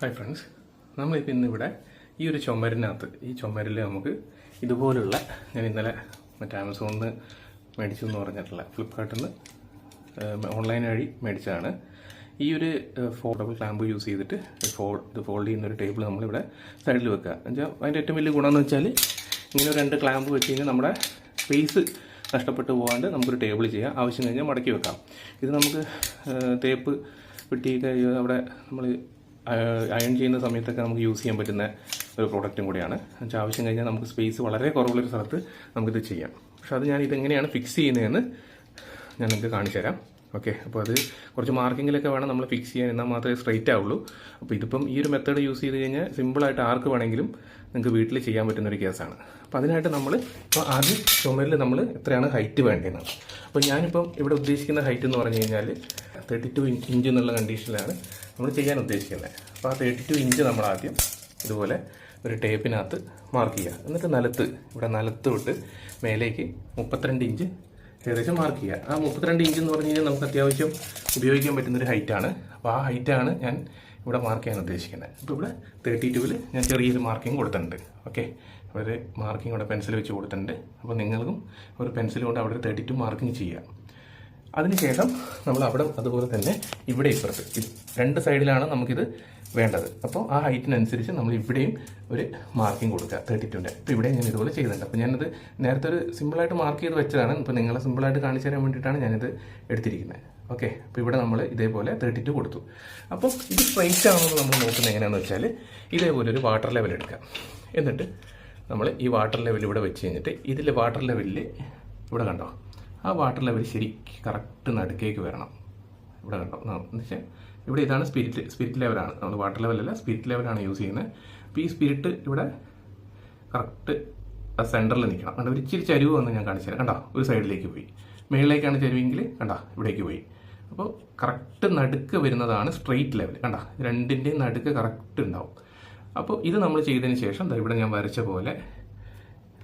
Hi friends നമ്മളിപ്പോൾ ഇന്നിവിടെ ഈ ഒരു ചുമരിനകത്ത് ഈ ചുമരിൽ നമുക്ക് ഇതുപോലുള്ള ഞാൻ ഇന്നലെ മറ്റേ ആമസോണിൽ നിന്ന് മേടിച്ചു എന്ന് പറഞ്ഞിട്ടുള്ള ഫ്ലിപ്കാർട്ടിൽ നിന്ന് ഓൺലൈൻ വഴി മേടിച്ചതാണ്. ഈ ഒരു ഫോൾഡബിൾ ക്ലാമ്പ് യൂസ് ചെയ്തിട്ട് ഫോൾ ഇത് ഫോൾഡ് ചെയ്യുന്ന ഒരു ടേബിൾ നമ്മളിവിടെ സൈഡിൽ വെക്കുക. എന്നുവെച്ചാൽ അതിന്റെ ഏറ്റവും വലിയ ഗുണമെന്ന് വെച്ചാൽ ഇങ്ങനെ രണ്ട് ക്ലാമ്പ് വെച്ച് കഴിഞ്ഞാൽ നമ്മുടെ സ്പേസ് നഷ്ടപ്പെട്ടു പോകാണ്ട് നമുക്കൊരു ടേബിൾ ചെയ്യാം. ആവശ്യം കഴിഞ്ഞാൽ മടക്കി വെക്കാം. ഇത് നമുക്ക് തേപ്പ് വെട്ടിയൊക്കെ അവിടെ നമ്മൾ അയൺ ചെയ്യുന്ന സമയത്തൊക്കെ നമുക്ക് യൂസ് ചെയ്യാൻ പറ്റുന്ന ഒരു പ്രോഡക്റ്റും കൂടിയാണ്. എന്നുവെച്ചാൽ ആവശ്യം കഴിഞ്ഞാൽ നമുക്ക് സ്പേസ് വളരെ കുറവുള്ളൊരു സ്ഥലത്ത് നമുക്കിത് ചെയ്യാം. പക്ഷെ അത് ഞാൻ ഇതെങ്ങനെയാണ് ഫിക്സ് ചെയ്യുന്നതെന്ന് ഞാൻ നിങ്ങൾക്ക് കാണിച്ചു തരാം. ഓക്കെ അപ്പോൾ അത് കുറച്ച് മാർക്കിങ്ങിലൊക്കെ വേണം നമ്മൾ ഫിക്സ് ചെയ്യാൻ. എന്നാൽ മാത്രമേ സ്ട്രൈറ്റ് ആവുള്ളൂ. അപ്പോൾ ഇതിപ്പം ഈ ഒരു മെത്തേഡ് യൂസ് ചെയ്ത് കഴിഞ്ഞാൽ സിമ്പിളായിട്ട് ആർക്ക് വേണമെങ്കിലും നിങ്ങൾക്ക് വീട്ടിൽ ചെയ്യാൻ പറ്റുന്ന ഒരു കേസാണ് അപ്പോൾ അതിനായിട്ട് നമ്മൾ ഇപ്പോൾ ആദ്യം ചുമരിൽ നമ്മൾ എത്രയാണ് ഹൈറ്റ് വേണ്ടതെന്ന്. അപ്പോൾ ഞാനിപ്പം ഇവിടെ ഉദ്ദേശിക്കുന്ന ഹൈറ്റ് എന്ന് പറഞ്ഞു കഴിഞ്ഞാൽ തേർട്ടി ടു ഇഞ്ച് എന്നുള്ള കണ്ടീഷനിലാണ് നമ്മൾ ചെയ്യാൻ ഉദ്ദേശിക്കുന്നത് അപ്പോൾ ആ തേർട്ടി ടു ഇഞ്ച് നമ്മൾ ആദ്യം ഇതുപോലെ ഒരു ടേപ്പിനകത്ത് മാർക്ക് ചെയ്യുക എന്നിട്ട് നിലത്ത് ഇവിടെ നിലത്ത് വിട്ട് മേലേക്ക് മുപ്പത്തിരണ്ട് ഇഞ്ച് ഏകദേശം മാർക്ക് ചെയ്യുക ആ മുപ്പത്തിരണ്ട് ഇഞ്ച് എന്ന് പറഞ്ഞു കഴിഞ്ഞാൽ നമുക്ക് അത്യാവശ്യം ഉപയോഗിക്കാൻ പറ്റുന്നൊരു ഹൈറ്റാണ് അപ്പോൾ ആ ഹൈറ്റാണ് ഞാൻ ഇവിടെ മാർക്ക് ചെയ്യാൻ ഉദ്ദേശിക്കുന്നത് അപ്പോൾ ഇവിടെ തേർട്ടി ടുവിൽ ഞാൻ ചെറിയൊരു മാർക്കിംഗ് കൊടുത്തിട്ടുണ്ട്. ഓക്കെ ഒരു മാർക്കിംഗ് ഇവിടെ പെൻസിൽ വെച്ച് കൊടുത്തിട്ടുണ്ട്. അപ്പോൾ നിങ്ങൾക്കും ഒരു പെൻസിൽ കൊണ്ട് അവിടെ ഒരു തേർട്ടി ടു മാർക്കിംഗ് ചെയ്യുക അതിനുശേഷം നമ്മൾ അവിടെ അതുപോലെ തന്നെ ഇവിടെ ഇപ്പുറത്ത്. രണ്ട് സൈഡിലാണ് നമുക്കിത് വേണ്ടത്. അപ്പോൾ ആ ഹൈറ്റിനനുസരിച്ച് നമ്മൾ ഇവിടെയും ഒരു മാർക്കിംഗ് കൊടുക്കുക തേർട്ടി ടുന്റെ ഇപ്പോൾ ഇവിടെ ഞാൻ ഇതുപോലെ ചെയ്യുന്നുണ്ട് അപ്പോൾ ഞാനത് നേരത്തെ ഒരു സിമ്പിളായിട്ട് മാർക്ക് ചെയ്ത് വെച്ചതാണ്. ഇപ്പോൾ നിങ്ങളെ സിമ്പിളായിട്ട് കാണിച്ചു തരാൻ വേണ്ടിയിട്ടാണ് ഞാനിത് എടുത്തിരിക്കുന്നത്. ഓക്കെ? അപ്പോൾ ഇവിടെ നമ്മൾ ഇതേപോലെ തേർട്ടി ടു കൊടുത്തു. അപ്പോൾ ഇത് സ്ട്രൈറ്റ് ആണെന്ന് നമ്മൾ നോക്കുന്നത് എങ്ങനെയാണെന്ന് വെച്ചാൽ ഇതേപോലെ ഒരു വാട്ടർ ലെവൽ എടുക്കാം എന്നിട്ട് നമ്മൾ ഈ വാട്ടർ ലെവൽ ഇവിടെ വെച്ച് കഴിഞ്ഞിട്ട് ഇതിൽ വാട്ടർ ലെവലിൽ ഇവിടെ കണ്ടോ? ആ വാട്ടർ ലെവൽ ശരിക്ക് കറക്റ്റ് നടുക്കേക്ക് വരണം. ഇവിടെ കണ്ടോ? എന്ന് വെച്ചാൽ ഇവിടെ ഇതാണ് സ്പിരിറ്റ് സ്പിരിറ്റ് ലെവലാണ് നമ്മൾ വാട്ടർ ലെവലല്ല സ്പിരിറ്റ് ലെവലാണ് യൂസ് ചെയ്യുന്നത്. അപ്പോൾ ഈ സ്പിരിറ്റ് ഇവിടെ കറക്റ്റ് സെന്ററിൽ നിൽക്കണം. കണ്ടോ? ഒരു ഇച്ചിരി ചരിവ് വന്ന് ഞാൻ കാണിച്ചു തരാം. കണ്ടോ? ഒരു സൈഡിലേക്ക് പോയി. മേളിലേക്കാണ് ചരിവെങ്കിൽ കണ്ടോ? ഇവിടേക്ക് പോയി. അപ്പോൾ കറക്റ്റ് നടുക്ക് വരുന്നതാണ് സ്ട്രെയിറ്റ് ലെവൽ കണ്ടോ? രണ്ടിന്റെയും നടുക്ക് കറക്റ്റ് ഉണ്ടാവും. അപ്പോൾ ഇത് നമ്മൾ ചെയ്തതിന് ശേഷം ഇവിടെ ഞാൻ വരച്ച പോലെ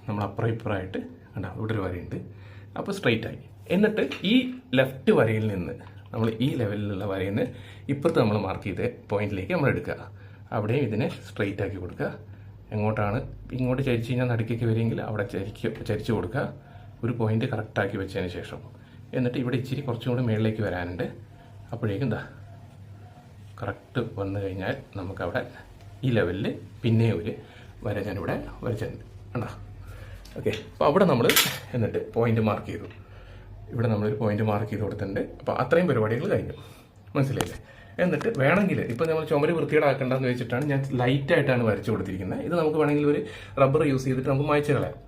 നമ്മൾ അപ്പുറം ഇപ്പുറമായിട്ട് കണ്ടോ? ഇവിടെ ഒരു വരയുണ്ട്. അപ്പോൾ സ്ട്രെയിറ്റ് ആയി. എന്നിട്ട് ഈ ലെഫ്റ്റ് വരയിൽ നിന്ന് നമ്മൾ ഈ ലെവലിലുള്ള വരയിൽ നിന്ന് ഇപ്പുറത്ത് നമ്മൾ മാർക്ക് ചെയ്ത പോയിന്റിലേക്ക് നമ്മൾ എടുക്കുക. അവിടെയും ഇതിനെ സ്ട്രെയിറ്റ് ആക്കി കൊടുക്കുക. എങ്ങോട്ടാണ്? ഇങ്ങോട്ട് ചരിച്ചു കഴിഞ്ഞാൽ നടുക്കേക്ക് വരികയെങ്കിൽ അവിടെ ചരിക്ക് ചരിച്ചു കൊടുക്കുക. ഒരു പോയിന്റ് കറക്റ്റാക്കി വെച്ചതിന് ശേഷം. എന്നിട്ട് ഇവിടെ ഇച്ചിരി കുറച്ചും കൂടി മുകളിലേക്ക് വരാനുണ്ട്. അപ്പോഴേക്കും എന്താ കറക്റ്റ് വന്നു കഴിഞ്ഞാൽ നമുക്കവിടെ ഈ ലെവലിൽ പിന്നെ ഒരു വര ഞാനിവിടെ വരച്ചിട്ടുണ്ട്. കണ്ടോ? ഓക്കെ അപ്പോൾ അവിടെ നമ്മൾ എന്നിട്ട് പോയിന്റ് മാർക്ക് ചെയ്തു. ഇവിടെ നമ്മളൊരു പോയിന്റ് മാർക്ക് ചെയ്ത് കൊടുത്തിട്ടുണ്ട്. അപ്പോൾ അത്രയും പരിപാടികൾ കഴിഞ്ഞു. മനസ്സിലായില്ലേ? എന്നിട്ട് വേണമെങ്കിൽ ഇപ്പോൾ നമ്മൾ ചുമര് വൃത്തികേടാക്കണ്ടെന്ന് വെച്ചിട്ടാണ് ഞാൻ ലൈറ്റായിട്ടാണ് വരച്ചു കൊടുത്തിരിക്കുന്നത്. ഇത് നമുക്ക് വേണമെങ്കിൽ ഒരു റബ്ബർ യൂസ് ചെയ്തിട്ട് നമുക്ക് മായ്ച്ചു കളയാം.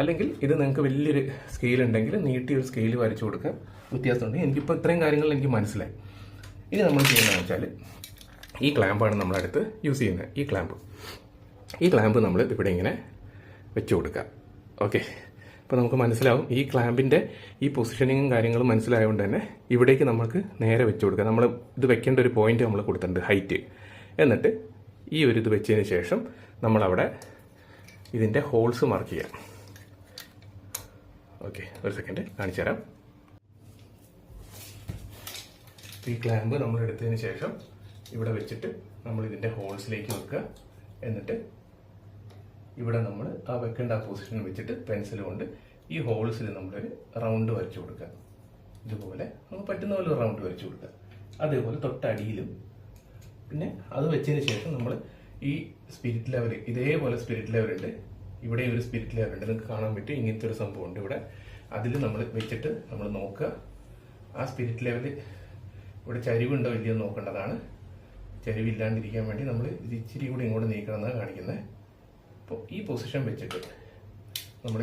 അല്ലെങ്കിൽ ഇത് നിങ്ങൾക്ക് വലിയൊരു സ്കെയിൽ ഉണ്ടെങ്കിൽ നീട്ടി ഒരു സ്കെയിൽ വരച്ചു കൊടുക്കാം വ്യത്യാസമുണ്ട്. എനിക്കിപ്പോൾ ഇത്രയും കാര്യങ്ങൾ എനിക്ക് മനസ്സിലായി. ഇനി നമ്മൾ ചെയ്യുന്നതെന്ന് വെച്ചാൽ ഈ ക്ലാമ്പാണ് നമ്മളടുത്ത് യൂസ് ചെയ്യുന്നത്. ഈ ക്ലാമ്പ് ഈ ക്ലാമ്പ് നമ്മൾ ഇവിടെ ഇങ്ങനെ വെച്ച് കൊടുക്കുക. ഓക്കെ. അപ്പോൾ നമുക്ക് മനസ്സിലാവും. ഈ ക്ലാമ്പിന്റെ ഈ പൊസിഷനിങ്ങും കാര്യങ്ങളും മനസ്സിലായതുകൊണ്ട് തന്നെ ഇവിടേക്ക് നമുക്ക് നേരെ വെച്ച് കൊടുക്കുക നമ്മൾ ഇത് വെക്കേണ്ട ഒരു പോയിന്റ് നമ്മൾ കൊടുത്തിട്ടുണ്ട് ഹൈറ്റ് എന്നിട്ട് ഈ ഒരു ഇത് വെച്ചതിന് ശേഷം നമ്മളവിടെ ഇതിന്റെ ഹോൾസ് മാർക്ക് ചെയ്യാം. ഓക്കെ ഒരു സെക്കൻഡ് കാണിച്ചു തരാം. ഈ ക്ലാമ്പ് നമ്മൾ എടുത്തതിന് ശേഷം ഇവിടെ വെച്ചിട്ട് നമ്മൾ ഇതിന്റെ ഹോൾസിലേക്ക് വെക്കുക. എന്നിട്ട് ഇവിടെ നമ്മൾ ആ വെക്കേണ്ട ആ പൊസിഷൻ വെച്ചിട്ട് പെൻസിൽ കൊണ്ട് ഈ ഹോൾസിൽ നമ്മളൊരു റൗണ്ട് വരച്ചു കൊടുക്കുക. ഇതുപോലെ നമുക്ക് പറ്റുന്ന പോലെ റൗണ്ട് വരച്ചു കൊടുക്കുക. അതേപോലെ തൊട്ടടിയിലും. പിന്നെ അത് വെച്ചതിന് ശേഷം നമ്മൾ ഈ സ്പിരിറ്റ് ലെവൽ ഇതേപോലെ സ്പിരിറ്റ് ലെവൽ ഉണ്ട്. ഇവിടെ ഒരു സ്പിരിറ്റ് ലെവൽ ഉണ്ട്. നിങ്ങൾക്ക് കാണാൻ പറ്റും ഇങ്ങനത്തെ ഒരു സംഭവം ഉണ്ട് ഇവിടെ. അതിൽ നമ്മൾ വെച്ചിട്ട് നമ്മൾ നോക്കുക. ആ സ്പിരിറ്റ് ലെവൽ ഇവിടെ ചരിവുണ്ടോ ഇല്ലയോ നോക്കേണ്ടതാണ്. ചരിവില്ലാണ്ടിരിക്കാൻ വേണ്ടി നമ്മൾ ഇച്ചിരി കൂടി ഇങ്ങോട്ട് നീക്കണമെന്നാണ് കാണിക്കുന്നത്. അപ്പോൾ ഈ പൊസിഷൻ വെച്ചിട്ട് നമ്മൾ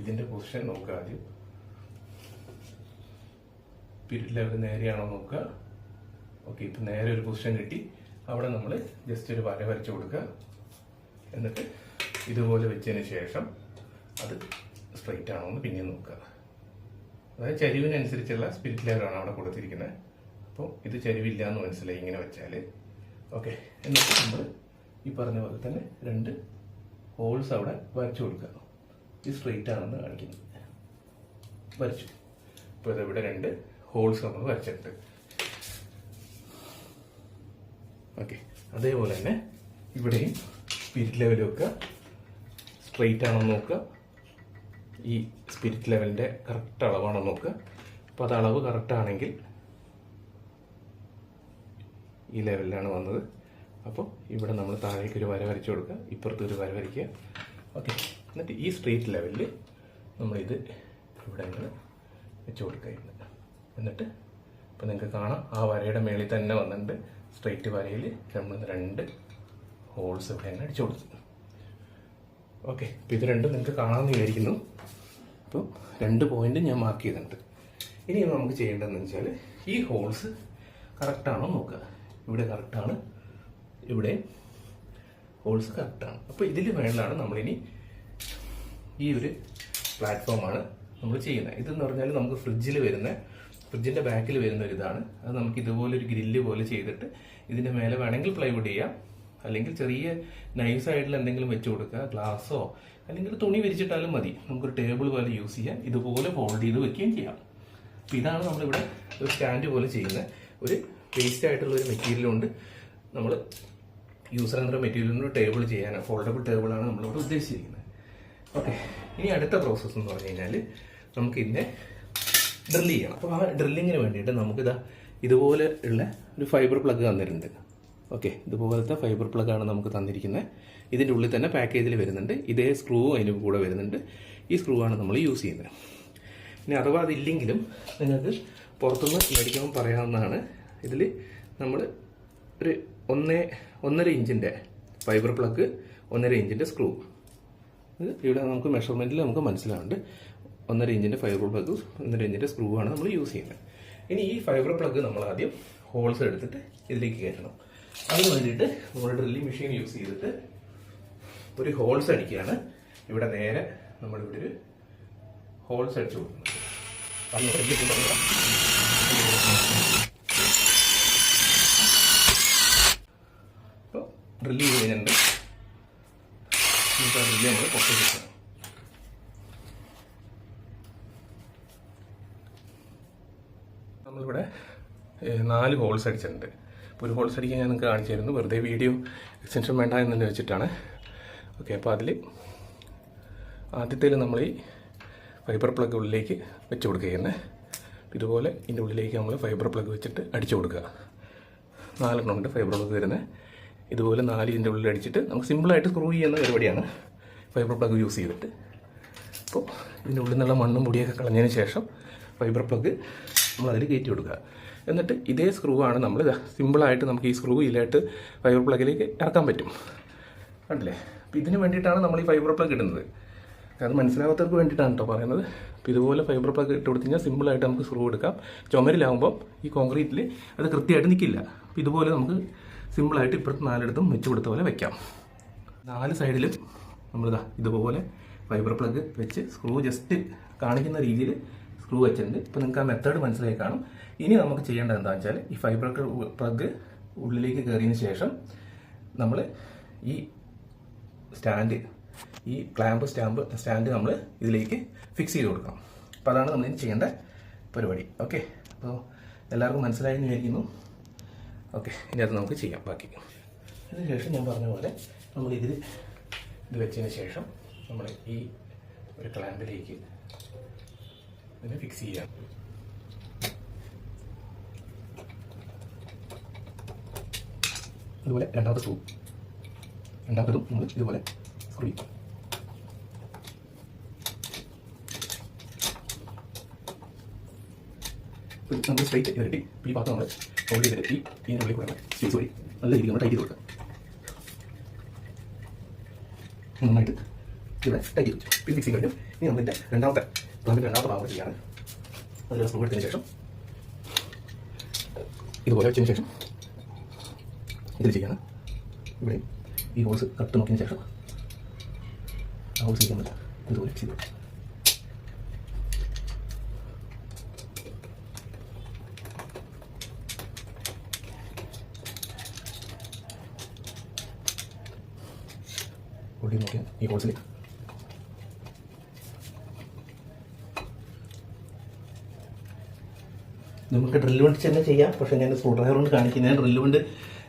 ഇതിന്റെ പൊസിഷൻ നോക്കുക ആദ്യം. സ്പിരിറ്റ് ലെവൽ നേരെയാണോ നോക്കുക. ഓക്കെ ഇപ്പം നേരെ ഒരു പൊസിഷൻ കിട്ടി. അവിടെ നമ്മൾ ജസ്റ്റ് ഒരു വര വരച്ച് കൊടുക്കുക. എന്നിട്ട് ഇതുപോലെ വെച്ചതിന് ശേഷം അത് സ്ട്രൈറ്റ് ആണോ എന്ന് പിന്നെ നോക്കുക. അതായത് ചരിവിനനുസരിച്ചുള്ള സ്പിരിറ്റ് ലെവലാണ് അവിടെ കൊടുത്തിരിക്കുന്നത്. അപ്പോൾ ഇത് ചരിവില്ല എന്ന് മനസ്സിലായി ഇങ്ങനെ വെച്ചാൽ ഓക്കെ എന്നിട്ട് നമ്മൾ ഈ പറഞ്ഞ പോലെ തന്നെ രണ്ട് ഹോൾസ് അവിടെ വരച്ചു കൊടുക്കുക. ഇത് സ്ട്രെയിറ്റ് ആണെന്ന് കാണിക്കുന്നത് വരച്ചു. ഇപ്പോൾ ഇതിവിടെ രണ്ട് ഹോൾസ് നമ്മൾ വരച്ചിട്ടുണ്ട്. ഓക്കെ. അതേപോലെ തന്നെ ഇവിടെയും സ്പിരിറ്റ് ലെവൽ വെക്കുക. സ്ട്രെയിറ്റ് ആണോ നോക്കുക. ഈ സ്പിരിറ്റ് ലെവലിന്റെ കറക്റ്റ് അളവാണോ നോക്കുക. അപ്പോൾ അത് അളവ് കറക്റ്റ് ആണെങ്കിൽ ഈ ലെവലിലാണ് വന്നത്. അപ്പോൾ ഇവിടെ നമ്മൾ താഴേക്ക് ഒരു വര വരച്ചു കൊടുക്കുക ഇപ്പുറത്ത് ഒരു വര വരയ്ക്കുക. ഓക്കെ എന്നിട്ട് ഈ സ്ട്രീറ്റ് ലെവലിൽ നമ്മളിത് ഇവിടെ ഇങ്ങനെ വെച്ച് കൊടുക്കുക എന്നിട്ട് ഇപ്പം നിങ്ങൾക്ക് കാണാം ആ വരയുടെ മേളിൽ തന്നെ വന്നിട്ടുണ്ട്. സ്ട്രെയിറ്റ് വരയിൽ നമ്മൾ രണ്ട് ഹോൾസ് ഇവിടെ തന്നെ അടിച്ചു കൊടുത്തു. ഓക്കെ അപ്പോൾ ഇത് രണ്ടും നിങ്ങൾക്ക് കാണാമെന്ന് വിചാരിക്കുന്നു. അപ്പോൾ രണ്ട് പോയിന്റ് ഞാൻ മാർക്ക് ചെയ്തിട്ടുണ്ട്. ഇനി നമുക്ക് ചെയ്യേണ്ടതെന്ന് വെച്ചാൽ ഈ ഹോൾസ് കറക്റ്റാണോ നോക്കുക. ഇവിടെ കറക്റ്റാണ് ഇവിടെ ഹോൾസ് കറക്റ്റാണ് അപ്പോൾ ഇതിൽ വേണ്ടതാണ് നമ്മളിനി ഈ ഒരു പ്ലാറ്റ്ഫോമാണ് നമ്മൾ ചെയ്യുന്നത്. ഇതെന്ന് പറഞ്ഞാൽ നമുക്ക് ഫ്രിഡ്ജിൽ വരുന്ന ഫ്രിഡ്ജിന്റെ ബാക്കിൽ വരുന്ന ഒരു ഇതാണ്. അത് നമുക്ക് ഇതുപോലെ ഒരു ഗ്രില്ല് പോലെ ചെയ്തിട്ട് ഇതിന്റെ മേലെ വേണമെങ്കിൽ പ്ലൈവുഡ് ചെയ്യാം. അല്ലെങ്കിൽ ചെറിയ നൈസ് സൈഡിൽ എന്തെങ്കിലും വെച്ച് കൊടുക്കുക ഗ്ലാസ്സോ അല്ലെങ്കിൽ തുണി വിരിച്ചിട്ടാലും മതി. നമുക്കൊരു ടേബിൾ പോലെ യൂസ് ചെയ്യാം. ഇതുപോലെ ഫോൾഡ് ചെയ്ത് വെക്കുകയും ചെയ്യാം. അപ്പോൾ ഇതാണ് നമ്മളിവിടെ ഒരു സ്റ്റാൻഡ് പോലെ ചെയ്യുന്ന ഒരു വേസ്റ്റ് ആയിട്ടുള്ള ഒരു മെറ്റീരിയൽ കൊണ്ട് നമ്മൾ യൂസർ എന്ന മെറ്റീരിയലിന് ടേബിൾ ചെയ്യാൻ ഫോൾഡബിൾ ടേബിളാണ് നമ്മളിവിടെ ഉദ്ദേശിച്ചിരിക്കുന്നത്. ഓക്കെ ഇനി അടുത്ത പ്രോസസ്സ് എന്ന് പറഞ്ഞു കഴിഞ്ഞാൽ നമുക്ക് ഇതിനെ ഡ്രില്ല് ചെയ്യണം. അപ്പോൾ ആ ഡ്രില്ലിങ്ങിന് വേണ്ടിയിട്ട് നമുക്കിതാ ഇതുപോലെ ഉള്ള ഒരു ഫൈബർ പ്ലഗ് തന്നിട്ടുണ്ട്. ഓക്കെ ഇതുപോലത്തെ ഫൈബർ പ്ലഗാണ് നമുക്ക് തന്നിരിക്കുന്നത്. ഇതിന്റെ ഉള്ളിൽ തന്നെ പാക്കേജിൽ വരുന്നുണ്ട്. ഇതേ സ്ക്രൂ അതിന് കൂടെ വരുന്നുണ്ട്. ഈ സ്ക്രൂ ആണ് നമ്മൾ യൂസ് ചെയ്യുന്നത്. ഇനി അഥവാ അതില്ലെങ്കിലും നിങ്ങൾക്ക് പുറത്തുനിന്ന് മേടിക്കാൻ പറയാവുന്നതാണ്. ഇതിൽ നമ്മൾ ഒരു ഒന്നേ ഒന്നര ഇഞ്ചിന്റെ ഫൈബർ പ്ലഗ് ഒന്നര ഇഞ്ചിന്റെ സ്ക്രൂ ഇവിടെ നമുക്ക് മെഷർമെന്റിൽ നമുക്ക് മനസ്സിലാവുന്നുണ്ട്. ഒന്നര ഇഞ്ചിന്റെ ഫൈബർ പ്ലഗ് ഒന്നര ഇഞ്ചിന്റെ സ്ക്രൂ ആണ് നമ്മൾ യൂസ് ചെയ്യുന്നത്. ഇനി ഈ ഫൈബർ പ്ലഗ് നമ്മൾ ആദ്യം ഹോൾസ് എടുത്തിട്ട് ഇതിലേക്ക് കയറ്റണം. അതിന് വേണ്ടിയിട്ട് നമ്മൾ ഡ്രില്ലിംഗ് മെഷീൻ യൂസ് ചെയ്തിട്ട് ഒരു ഹോൾസ് അടിക്കുകയാണ്. ഇവിടെ നേരെ നമ്മളിവിടെ ഒരു ഹോൾസ് അടിച്ചു കൊടുക്കുന്നത് ഡ്രില്ല് ചെയ്ത് കഴിഞ്ഞിട്ടുണ്ട് ആ ഡ്രില്ല് നമ്മൾ പുറത്തേക്ക് വെക്കണം. നമ്മളിവിടെ നാല് ഹോൾസ് അടിച്ചിട്ടുണ്ട്. അപ്പോൾ ഒരു ഹോൾസ് അടിക്കാൻ ഞാൻ നിങ്ങൾക്ക് കാണിച്ചു തരുന്നു വെറുതെ വീഡിയോ എക്സ്റ്റൻഷൻ വേണ്ട എന്ന് വെച്ചിട്ടാണ്. ഓക്കെ അപ്പോൾ അതിൽ ആദ്യത്തേൽ നമ്മൾ ഈ ഫൈബർ പ്ലഗ് ഉള്ളിലേക്ക് വെച്ച് കൊടുക്കുകയാണ്. ഇതുപോലെ ഇതിന്റെ ഉള്ളിലേക്ക് നമ്മൾ ഫൈബർ പ്ലഗ് വെച്ചിട്ട് അടിച്ചു കൊടുക്കുക. നാലെണ്ണം ഉണ്ട് ഫൈബർ പ്ലഗ് വരുന്നത് ഇതുപോലെ നാല് ഇതിന്റെ ഉള്ളിൽ അടിച്ചിട്ട് നമുക്ക് സിമ്പിളായിട്ട് സ്ക്രൂ ചെയ്യുന്ന പരിപാടിയാണ്. ഫൈബർ പ്ലഗ് യൂസ് ചെയ്തിട്ട്. അപ്പോൾ ഇതിന്റെ ഉള്ളിൽ നിന്നുള്ള മണ്ണും പൊടിയൊക്കെ കളഞ്ഞതിന് ശേഷം ഫൈബർ പ്ലഗ് നമ്മൾ അതിൽ കയറ്റി കൊടുക്കുക. എന്നിട്ട് ഇതേ സ്ക്രൂ ആണ് നമ്മൾ സിമ്പിളായിട്ട് നമുക്ക് ഈ സ്ക്രൂ ഇല്ലായിട്ട് ഫൈബർ പ്ലഗിലേക്ക് ഇറക്കാൻ പറ്റും. കണ്ടില്ലേ? അപ്പോൾ ഇതിന് വേണ്ടിയിട്ടാണ് നമ്മൾ ഈ ഫൈബർ പ്ലഗ് ഇടുന്നത്. അത് മനസ്സിലാവാത്തവർക്ക് വേണ്ടിയിട്ടാണ് കേട്ടോ പറയുന്നത്. അപ്പോൾ ഇതുപോലെ ഫൈബർ പ്ലഗ് ഇട്ട് കൊടുത്തു കഴിഞ്ഞാൽ സിമ്പിളായിട്ട് നമുക്ക് സ്ക്രൂ എടുക്കാം. ചുമരിലാകുമ്പോൾ ഈ കോൺക്രീറ്റിൽ അത് കൃത്യമായിട്ട് നിൽക്കില്ല അപ്പോൾ ഇതുപോലെ നമുക്ക് സിമ്പിളായിട്ട് ഇപ്പുറത്ത് നാലിടത്തും വെച്ച് കൊടുത്ത പോലെ വെക്കാം. നാല് സൈഡിലും നമ്മളിതാ ഇതുപോലെ ഫൈബർ പ്ലഗ് വെച്ച് സ്ക്രൂ ജസ്റ്റ് കാണിക്കുന്ന രീതിയിൽ സ്ക്രൂ വെച്ചിട്ടുണ്ട്. ഇപ്പോൾ നിങ്ങൾക്ക് ആ മെത്തേഡ് മനസ്സിലായി കാണും. ഇനി നമുക്ക് ചെയ്യേണ്ടത് എന്താണെന്ന് വെച്ചാൽ ഈ ഫൈബർ പ്ലഗ് ഉള്ളിലേക്ക് കയറിയതിന് ശേഷം നമ്മൾ ഈ സ്റ്റാൻഡ് ഈ ക്ലാമ്പ് സ്റ്റാമ്പ് സ്റ്റാൻഡ് നമ്മൾ ഇതിലേക്ക് ഫിക്സ് ചെയ്ത് കൊടുക്കണം. അപ്പോൾ അതാണ് നമ്മൾ ഇനി ചെയ്യേണ്ട പരിപാടി. ഓക്കെ അപ്പോൾ എല്ലാവർക്കും മനസ്സിലായി എന്ന് വിചാരിക്കുന്നു. ഓക്കെ ഇനി അത് നമുക്ക് ചെയ്യാം. ബാക്കി. അതിന് ശേഷം ഞാൻ പറഞ്ഞ പോലെ നമ്മൾ ഇതിൽ ഇത് വെച്ചതിന് ശേഷം നമ്മൾ ഈ ഒരു ക്ലാമ്പിലേക്ക് ഇതിനെ ഫിക്സ് ചെയ്യാം. അതുപോലെ രണ്ടാമത്തെ സ്ക്രൂ രണ്ടാമത്തതും നമ്മൾ ഇതുപോലെ സ്ക്രൂ ചെയ്യും. നമ്മൾ സ്ട്രൈറ്റ് ഇരട്ടി ഈ ഭാഗത്ത് നമ്മൾ ഹോൾഡ് ഈ ഇതിന്റെ ഉള്ളിൽ കൂടെ സ്വിച്ച് വഴി നല്ല രീതിയിൽ നമ്മൾ ടൈറ്റ് ചെയ്ത് കൊടുക്കുക നന്നായിട്ട് ഇവിടെ ടൈറ്റ് ചെയ്ത് പിന്നെ കഴിഞ്ഞു. ഇനി നമ്മൾ ഇതിന്റെ രണ്ടാമത്തെ പ്ലാന്റിന്റെ രണ്ടാമത്തെ ഭാഗം ചെയ്യാണ് അതിൽ സ്ക്രൂ എടുത്തതിന് ശേഷം ഇതുപോലെ വെച്ചതിന് ശേഷം ഇതിൽ ചെയ്യാണ് ഇവിടെ ഈ ഹോൾസ് കട്ട് നോക്കിയതിന് ശേഷം ആ ഹോൾസ് ചെയ്യുന്നത് ഇതുപോലെ ചെയ്തു ഉള്ളി നോക്കിയാൽ ഈ കോഴ്സിൽ നമുക്ക് ഡ്രില്ല് കൊണ്ട് തന്നെ ചെയ്യാം. പക്ഷേ ഞാൻ സ്ക്രൂ ഡ്രൈവർ കൊണ്ട് കാണിക്കുന്നത് ഡ്രില്ല് കൊണ്ട്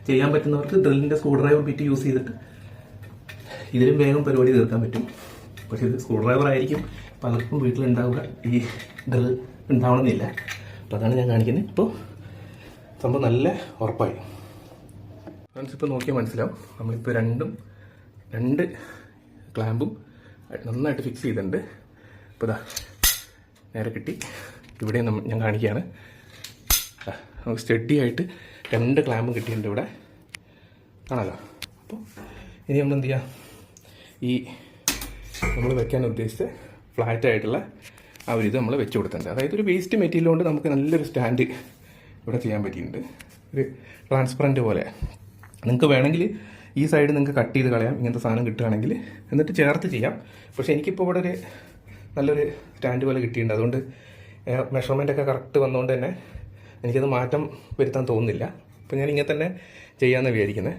ചെയ്യാൻ പറ്റുന്നവർക്ക് ഡ്രില്ലിന്റെ സ്ക്രൂ ഡ്രൈവർ ബിറ്റ് യൂസ് ചെയ്തിട്ട് ഇതിലും വേഗം പരിപാടി തീർക്കാൻ പറ്റും. പക്ഷേ ഇത് സ്ക്രൂ ഡ്രൈവർ ആയിരിക്കും. പലർക്കും വീട്ടിലുണ്ടാവുക ഈ ഡ്രിൽ ഉണ്ടാവണമെന്നില്ല. അപ്പോൾ അതാണ് ഞാൻ കാണിക്കുന്നത്. ഇപ്പോൾ സംഭവം നല്ല ഉറപ്പായി. ഫ്രണ്ട്സ് ഇപ്പോൾ നോക്കിയാൽ മനസ്സിലാവും. നമ്മളിപ്പോൾ രണ്ടും രണ്ട് ക്ലാമ്പും നന്നായിട്ട് ഫിക്സ് ചെയ്തിട്ടുണ്ട്. അപ്പോൾ ഇതാ നേരെ കിട്ടി. ഇവിടെ ഞാൻ കാണിക്കുകയാണ് നമുക്ക് സ്റ്റഡി ആയിട്ട് രണ്ട് ക്ലാമ്പും കിട്ടിയിട്ടുണ്ട് ഇവിടെ. ആണല്ലോ. അപ്പോൾ ഇനി നമ്മൾ എന്ത് ചെയ്യാം? ഈ നമ്മൾ വെക്കാൻ ഉദ്ദേശിച്ച ഫ്ലാറ്റ് ആയിട്ടുള്ള ആ ഒരു ഇത് നമ്മൾ വെച്ച് കൊടുത്തിട്ടുണ്ട്. അതായത് ഒരു വേസ്റ്റ് മെറ്റീരിയൽ കൊണ്ട് നമുക്ക് നല്ലൊരു സ്റ്റാൻഡ് ഇവിടെ ചെയ്യാൻ പറ്റിയിട്ടുണ്ട്. ഒരു ട്രാൻസ്പെറന്റ് പോലെ. നിങ്ങൾക്ക് വേണമെങ്കിൽ ഈ സൈഡ് നിങ്ങൾക്ക് കട്ട് ചെയ്ത് കളയാം. ഇങ്ങനത്തെ സാധനം കിട്ടുകയാണെങ്കിൽ എന്നിട്ട് ചേർത്ത് ചെയ്യാം. പക്ഷേ എനിക്കിപ്പോൾ ഇവിടെ ഒരു നല്ലൊരു സ്റ്റാൻഡ് പോലെ കിട്ടിയിട്ടുണ്ട്. അതുകൊണ്ട് മെഷർമെന്റ് ഒക്കെ കറക്റ്റ് വന്നുകൊണ്ട് തന്നെ എനിക്കത് മാറ്റം വരുത്താൻ തോന്നുന്നില്ല. അപ്പോൾ ഞാൻ ഇങ്ങനെ തന്നെ ചെയ്യാമെന്ന് വിചാരിക്കുന്നത്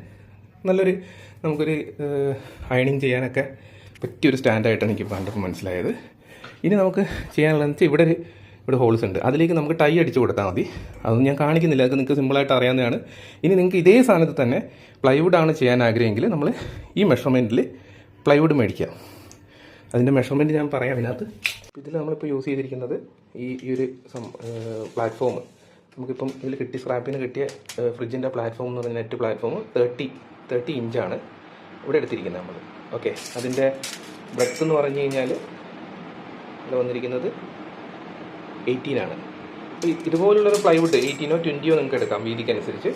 നല്ലൊരു നമുക്കൊരു അയണിങ് ചെയ്യാനൊക്കെ പറ്റിയൊരു സ്റ്റാൻഡായിട്ടാണ് എനിക്ക് കണ്ടപ്പോൾ മനസ്സിലായത്. ഇനി നമുക്ക് ചെയ്യാനുള്ളതെന്ന് വെച്ചാൽ ഇവിടെ ഒരു ഇവിടെ ഹോൾസ് ഉണ്ട്. അതിലേക്ക് നമുക്ക് ടൈ അടിച്ചു കൊടുത്താൽ മതി. അതൊന്നും ഞാൻ കാണിക്കുന്നില്ല. അത് നിങ്ങൾക്ക് സിമ്പിളായിട്ട് അറിയാവുന്നതാണ്. ഇനി നിങ്ങൾക്ക് ഇതേ സാധനത്തിൽ തന്നെ പ്ലൈവുഡ് ആണ് ചെയ്യാൻ ആഗ്രഹമെങ്കിൽ നമ്മൾ ഈ മെഷർമെന്റിൽ പ്ലൈവുഡ് മേടിക്കുക അതിന്റെ മെഷർമെന്റ് ഞാൻ പറയാം അതിനകത്ത് ഇതിൽ നമ്മളിപ്പോൾ യൂസ് ചെയ്തിരിക്കുന്നത് ഈ ഈ ഒരു പ്ലാറ്റ്ഫോം നമുക്കിപ്പം ഇതിൽ കിട്ടി സ്ക്രാപ്പിന് കിട്ടിയ ഫ്രിഡ്ജിന്റെ പ്ലാറ്റ്ഫോം എന്ന് പറഞ്ഞ നെറ്റ് പ്ലാറ്റ്ഫോം തേർട്ടി തേർട്ടി ഇഞ്ചാണ് ഇവിടെ എടുത്തിരിക്കുന്നത് നമ്മൾ. ഓക്കെ അതിന്റെ ബ്രെത്ത് എന്ന് പറഞ്ഞു കഴിഞ്ഞാൽ ഇവിടെ വന്നിരിക്കുന്നത് എയ്റ്റീൻ ആണ്. ഇതുപോലുള്ളൊരു പ്ലൈവുഡ് എയ്റ്റീനോ ട്വന്റിയോ നിങ്ങൾക്ക് എടുക്കാം വീതിക്കനുസരിച്ച്.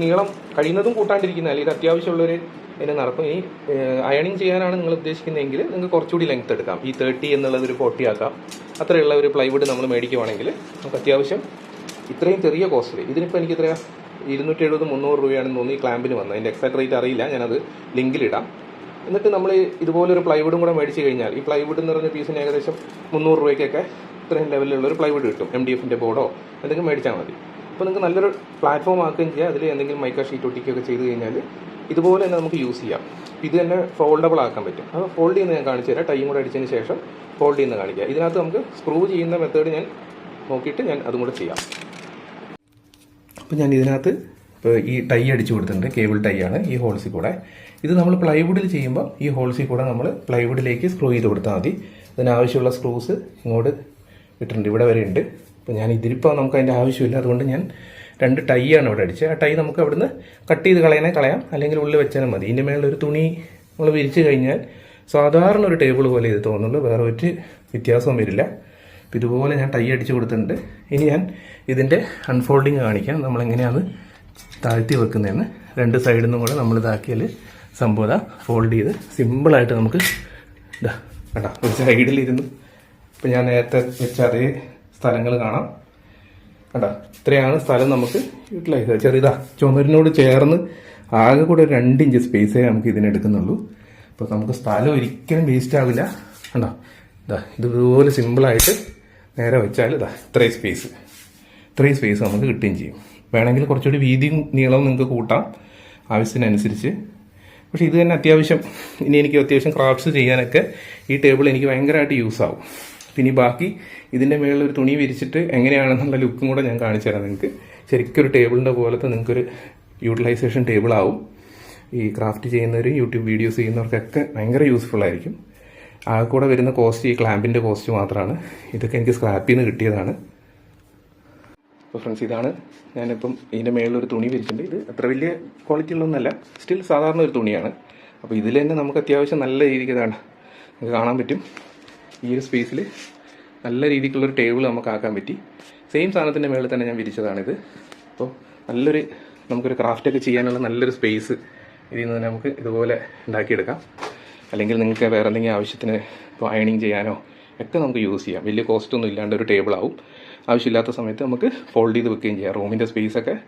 നീളം കഴിയുന്നതും കൂട്ടാണ്ടിരിക്കുന്ന ഇത് അത്യാവശ്യമുള്ളൊരു ഇതിനെ നടക്കും ഈ അയണിങ് ചെയ്യാനാണ് നിങ്ങൾ ഉദ്ദേശിക്കുന്നതെങ്കിൽ നിങ്ങൾക്ക് കുറച്ചുകൂടി ലെങ്ത് എടുക്കാം. ഈ തേർട്ടി എന്നുള്ളത് ഒരു ഫോർട്ടി ആക്കാം. അത്രയുള്ള ഒരു പ്ലൈവുഡ് നമ്മൾ മേടിക്കുവാണെങ്കിൽ നമുക്ക് അത്യാവശ്യം ഇത്രയും ചെറിയ കോസ്റ്റ് ഇതിനിപ്പോൾ എനിക്ക് ഇത്ര ഇരുന്നൂറ്റി എഴുപത് മുന്നൂറ് രൂപയാണെന്ന് തോന്നി ക്ലാമ്പിന് വന്നത്. അതിന്റെ എക്സാക്ട് റേറ്റ് അറിയില്ല. ഞാനത് ലിങ്കിലിടാം എന്നിട്ട് നമ്മൾ ഇതുപോലൊരു പ്ലൈവുഡും കൂടെ മേടിച്ച് കഴിഞ്ഞാൽ ഈ പ്ലൈവുഡ് എന്ന് പറഞ്ഞ പീസിന് ഏകദേശം മുന്നൂറ് രൂപയ്ക്കൊക്കെ ഇത്രയും ലെവലിലുള്ള ഒരു പ്ലൈവുഡ് കിട്ടും. എം ഡി എഫിന്റെ ബോർഡോ എന്തെങ്കിലും മേടിച്ചാൽ മതി. അപ്പോൾ നിങ്ങൾക്ക് നല്ലൊരു പ്ലാറ്റ്ഫോം ആക്കുകയും ചെയ്യാം. അതിൽ എന്തെങ്കിലും മൈക്ക ഷീറ്റ് ഒട്ടിക്കുകയൊക്കെ ചെയ്ത് കഴിഞ്ഞാൽ ഇതുപോലെ തന്നെ നമുക്ക് യൂസ് ചെയ്യാം. ഇത് തന്നെ ഫോൾഡബിൾ ആക്കാൻ പറ്റും. അപ്പോൾ ഫോൾഡ് ചെയ്യുന്ന ഞാൻ കാണിച്ചു തരാം. ടൈം കൂടെ അടിച്ചതിന് ശേഷം ഫോൾഡ് ചെയ്യുന്ന കാണിക്കുക ഇതിനകത്ത് നമുക്ക് സ്ക്രൂ ചെയ്യുന്ന മെത്തേഡ് ഞാൻ നോക്കിയിട്ട് ഞാൻ അതും കൂടെ ചെയ്യാം. അപ്പോൾ ഞാൻ ഇതിനകത്ത് ഈ ടൈ അടിച്ചു കൊടുത്തിട്ടുണ്ട്. കേബിൾ ടൈ ആണ് ഈ ഹോൾസിൽ കൂടെ. ഇത് നമ്മൾ പ്ലൈവുഡിൽ ചെയ്യുമ്പോൾ ഈ ഹോൾസിൽ കൂടെ നമ്മൾ പ്ലൈവുഡിലേക്ക് സ്ക്രൂ ചെയ്ത് കൊടുത്താൽ മതി. അതിനാവശ്യമുള്ള സ്ക്രൂസ് ഇങ്ങോട്ട് ഇട്ടിട്ടുണ്ട്. ഇവിടെ വരെ ഉണ്ട്. അപ്പോൾ ഞാൻ ഇതിലിപ്പോൾ നമുക്ക് അതിന്റെ ആവശ്യമില്ല. അതുകൊണ്ട് ഞാൻ രണ്ട് ടൈ ആണ് ഇവിടെ അടിച്ചത്. ആ ടൈ നമുക്ക് അവിടുന്ന് കട്ട് ചെയ്ത് കളയണേ കളയാം. അല്ലെങ്കിൽ ഉള്ളിൽ വെച്ചാലും മതി. ഇതിന്റെ മേളിൽ ഒരു തുണി നമ്മൾ വിരിച്ചു കഴിഞ്ഞാൽ സാധാരണ ഒരു ടേബിൾ പോലെ ഇത് തോന്നുള്ളൂ വേറെ ഒരു വ്യത്യാസവും വരില്ല. അപ്പോൾ ഇതുപോലെ ഞാൻ ടൈ അടിച്ച് കൊടുത്തിട്ടുണ്ട്. ഇനി ഞാൻ ഇതിന്റെ അൺഫോൾഡിങ് കാണിക്കാം. നമ്മളെങ്ങനെയാണ് താഴ്ത്തി വെക്കുന്നതെന്ന്. രണ്ട് സൈഡിൽ നിന്നും കൂടെ നമ്മൾ ഇതാക്കിയാൽ സംഭവം ഫോൾഡ് ചെയ്ത് സിമ്പിളായിട്ട് നമുക്ക് ഇതാ കേട്ടോ ഒരു സൈഡിലിരുന്നു ഇപ്പം ഞാൻ നേരത്തെ വെച്ച അതേ സ്ഥലങ്ങൾ കാണാം. കേട്ടോ ഇത്രയാണ് സ്ഥലം നമുക്ക് യൂട്ടിലൈസ് ചെയ്യാം ചെറിയതാ ചുമരിനോട് ചേർന്ന് ആകെ കൂടെ ഒരു രണ്ട് ഇഞ്ച് സ്പേസേ നമുക്ക് ഇതിനെടുക്കുന്നുള്ളൂ അപ്പോൾ നമുക്ക് സ്ഥലം ഒരിക്കലും വേസ്റ്റ് ആവില്ല. കണ്ടോ? ഇതാ ഇതുപോലെ സിമ്പിളായിട്ട് നേരെ വെച്ചാൽ ഇതാ ഇത്രയും സ്പേസ് ഇത്രയും സ്പേസ് നമുക്ക് കിട്ടുകയും ചെയ്യും. വേണമെങ്കിൽ കുറച്ചുകൂടി വീതിയും നീളവും നിങ്ങൾക്ക് കൂട്ടാം. ആവശ്യത്തിനനുസരിച്ച്. പക്ഷേ ഇത് തന്നെ അത്യാവശ്യം ഇനി എനിക്ക് അത്യാവശ്യം ക്രാഫ്റ്റ്സ് ചെയ്യാനൊക്കെ ഈ ടേബിൾ എനിക്ക് ഭയങ്കരമായിട്ട് യൂസ് ആവും. പിന്നെ ബാക്കി ഇതിന്റെ മുകളിൽ ഒരു തുണി വിരിച്ചിട്ട് എങ്ങനെയാണെന്നുള്ള ലുക്കും കൂടെ ഞാൻ കാണിച്ചു തരാം നിങ്ങൾക്ക് ശരിക്കും ഒരു ടേബിളിന്റെ പോലത്തെ നിങ്ങൾക്കൊരു യൂട്ടിലൈസേഷൻ ടേബിൾ ഈ ക്രാഫ്റ്റ് ചെയ്യുന്നവരും യൂട്യൂബ് വീഡിയോസ് ചെയ്യുന്നവർക്കൊക്കെ ഭയങ്കര യൂസ്ഫുൾ ആയിരിക്കും. ആ കൂടെ വരുന്ന കോസ്റ്റ് ഈ ക്ലാമ്പിന്റെ കോസ്റ്റ് മാത്രമാണ് ഇതൊക്കെ എനിക്ക് സ്ക്രാപ്പിൽ നിന്ന് കിട്ടിയതാണ്. അപ്പോൾ ഫ്രണ്ട്സ് ഇതാണ് ഞാനിപ്പം ഇതിന്റെ മേളിൽ ഒരു തുണി വിരിച്ചിട്ടുണ്ട്. ഇത് അത്ര വലിയ ക്വാളിറ്റി ഉള്ളൊന്നല്ല സ്റ്റിൽ സാധാരണ ഒരു തുണിയാണ്. അപ്പോൾ ഇതിൽ തന്നെ നമുക്ക് അത്യാവശ്യം നല്ല രീതിക്ക് ഇതാണ്. നമുക്ക് കാണാൻ പറ്റും. ഈ ഒരു സ്പേസിൽ നല്ല രീതിക്കുള്ളൊരു ടേബിൾ നമുക്ക് ആക്കാൻ പറ്റി. സെയിം സാധനത്തിന്റെ മേളിൽ തന്നെ ഞാൻ വിരിച്ചതാണിത്. അപ്പോൾ നല്ലൊരു നമുക്കൊരു ക്രാഫ്റ്റൊക്കെ ചെയ്യാനുള്ള നല്ലൊരു സ്പേസ് ഇതിൽ നിന്ന് നമുക്ക് ഇതുപോലെ ഉണ്ടാക്കിയെടുക്കാം. അല്ലെങ്കിൽ നിങ്ങൾക്ക് വേറെ എന്തെങ്കിലും ആവശ്യത്തിന് ഇപ്പോൾ അയണിങ് ചെയ്യാനോ ഒക്കെ നമുക്ക് യൂസ് ചെയ്യാം. വലിയ കോസ്റ്റ് ഒന്നും ഇല്ലാണ്ട് ഒരു ടേബിൾ ആവും. ആവശ്യമില്ലാത്ത സമയത്ത് നമുക്ക് ഫോൾഡ് ചെയ്ത് വെക്കുകയും ചെയ്യാം. റൂമിന്റെ സ്പേസൊക്കെ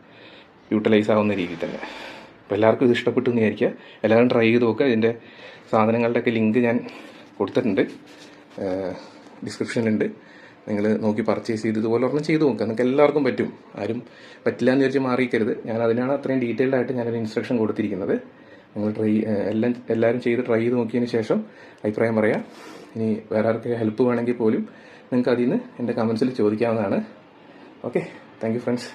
യൂട്ടിലൈസ് ആവുന്ന രീതിയിൽ തന്നെ. അപ്പോൾ എല്ലാവർക്കും ഇത് ഇഷ്ടപ്പെട്ടു എന്ന് വിചാരിക്കുക. എല്ലാവരും ട്രൈ ചെയ്ത് നോക്കുക. ഇതിന്റെ സാധനങ്ങളുടെയൊക്കെ ലിങ്ക് ഞാൻ കൊടുത്തിട്ടുണ്ട്. ഡിസ്ക്രിപ്ഷനിലുണ്ട് നിങ്ങൾ നോക്കി പർച്ചേസ് ചെയ്ത് ഇതുപോലെ ഒരെണ്ണം ചെയ്ത് നോക്കുക നിങ്ങൾക്ക് എല്ലാവർക്കും പറ്റും. ആരും പറ്റില്ല എന്ന് വിചാരിച്ച് മാറിക്കരുത്. ഞാൻ അതിനാണ് അത്രയും ഡീറ്റെയിൽഡ് ആയിട്ട് ഞാനൊരു ഇൻസ്ട്രക്ഷൻ കൊടുത്തിരിക്കുന്നത്. നിങ്ങൾ ട്രൈ എല്ലാം എല്ലാവരും ചെയ്ത് ട്രൈ ചെയ്ത് നോക്കിയതിന് ശേഷം അഭിപ്രായം പറയാം. ഇനി വേറെ ആർക്കെങ്കിലും ഹെൽപ്പ് വേണമെങ്കിൽ പോലും നിങ്ങൾക്ക് അതിൽ നിന്ന് എന്റെ കമൻസിൽ ചോദിക്കാവുന്നതാണ്. Okay thank you friends